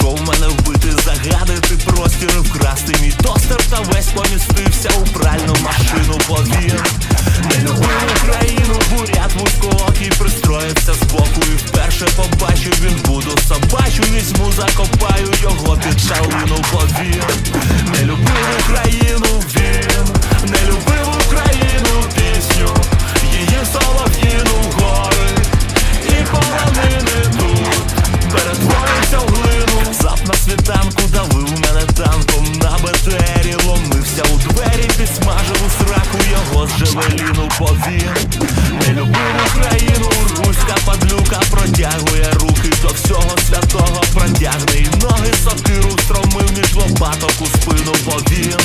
Прийшов мене вбити, загадити простір, вкрасти. Мій тостер та весь помістився у пральну машину, бо не любив Україну, бурят вузькоокий пристроївся збоку І вперше побачив він буду собачу, візьму закопати з повін. Не любив Україну, руська падлюка протягує руки до всього святого, протягне і ноги сокиру стромив між лопаток у спину повін.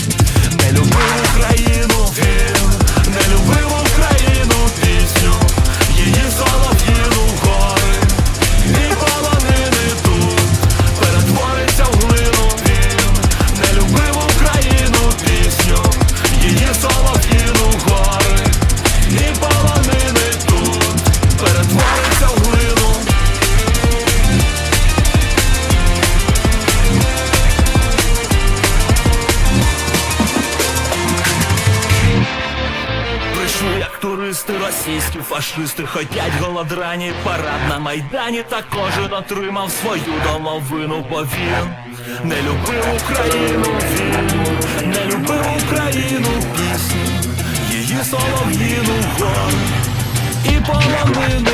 Туристи, російські фашисти Ходять голодрані, парад на майдані Та кожен отримав свою домовину, бо він не любив Україну, він не любив Україну пісню, її солов'їну гору і в